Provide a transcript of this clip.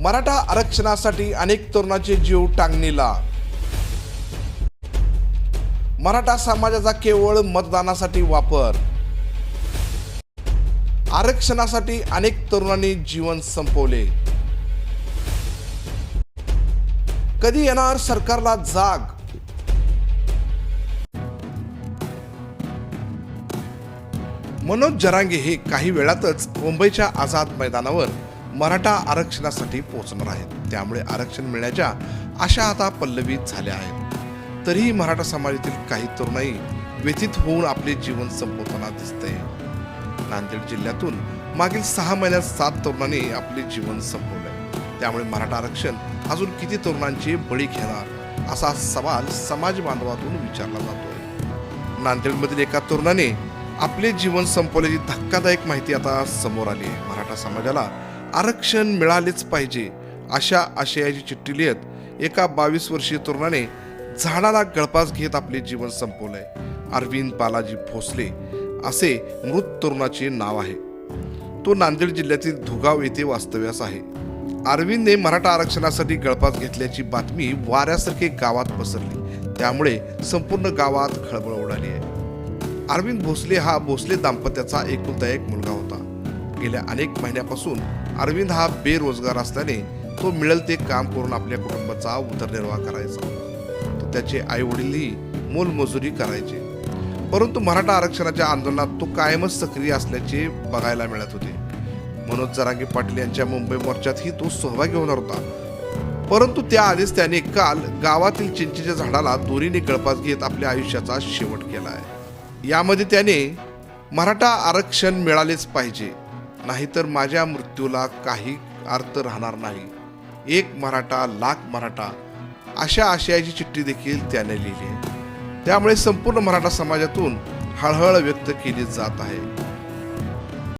मराठा आरक्षणासाठी अनेक तरुणाचे जीव टांगणीला. मराठा समाजाचा केवळ मतदानासाठी वापर. आरक्षणासाठी अनेक तरुणांनी जीवन संपवले. कधी येणार सरकारला जाग? मनोज जरांगे हे काही वेळातच मुंबईच्या आझाद मैदानावर मराठा आरक्षणासाठी पोहोचणार आहेत. त्यामुळे आरक्षण मिळण्याच्या आशा आता पल्लवित झाल्या आहेत. तरीही मराठा समाजातील काही तरुणाई व्यथित होऊन आपले जीवन संपवताना दिसते नांदेड जिल्ह्यातून मागील सहा महिन्यात सात तरुणांनी आपले जीवन संपवले त्यामुळे मराठा आरक्षण अजून किती तरुणांची बळी घेणार असा सवाल समाज बांधवातून विचारला जातोय. नांदेडमधील एका तरुणाने आपले जीवन संपवल्याची धक्कादायक माहिती आता समोर आली आहे. मराठा समाजाला आरक्षण मिळालेच पाहिजे अशा आशयाची चिठ्ठी लिहित एका बावीस वर्षीय तरुणाने झाडाला गळपास घेत आपले जीवन संपवलंय. अरविंद बालाजी भोसले असे मृत तरुणाचे नाव आहे. तो नांदेड जिल्ह्यातील धुगाव येथे वास्तव्यास आहे. अरविंदने मराठा आरक्षणासाठी गळपास घेतल्याची बातमी वाऱ्यासारखे गावात पसरली. त्यामुळे संपूर्ण गावात खळबळ उडाली आहे. अरविंद भोसले हा भोसले दाम्पत्याचा एकुलता एक मुलगा होता. गेल्या अनेक महिन्यापासून अरविंद हा बेरोजगार असल्याने तो मिळेल ते काम करून आपल्या कुटुंबाचा उदरनिर्वाह करायचा. तर त्याचे आई वडीलही मोलमजुरी करायचे. परंतु मराठा आरक्षणाच्या आंदोलनात तो कायमच सक्रिय असल्याचे बघायला मिळत होते. मनोज जरांगे पाटील यांच्या मुंबई मोर्चातही तो सहभागी होणार होता. परंतु त्याआधीच त्याने काल गावातील चिंचेच्या झाडाला दोरीने गळपास घेत आपल्या आयुष्याचा शेवट केला आहे यामध्ये त्याने मराठा आरक्षण मिळालेच पाहिजे. नाहीतर माझ्या मृत्यूला काही अर्थ राहणार नाही. एक मराठा लाख मराठा अशा आशयाची चिठ्ठी देखील त्याने लिहिली आहे. त्यामुळे संपूर्ण मराठा समाजातून हळहळ व्यक्त केली जात आहे.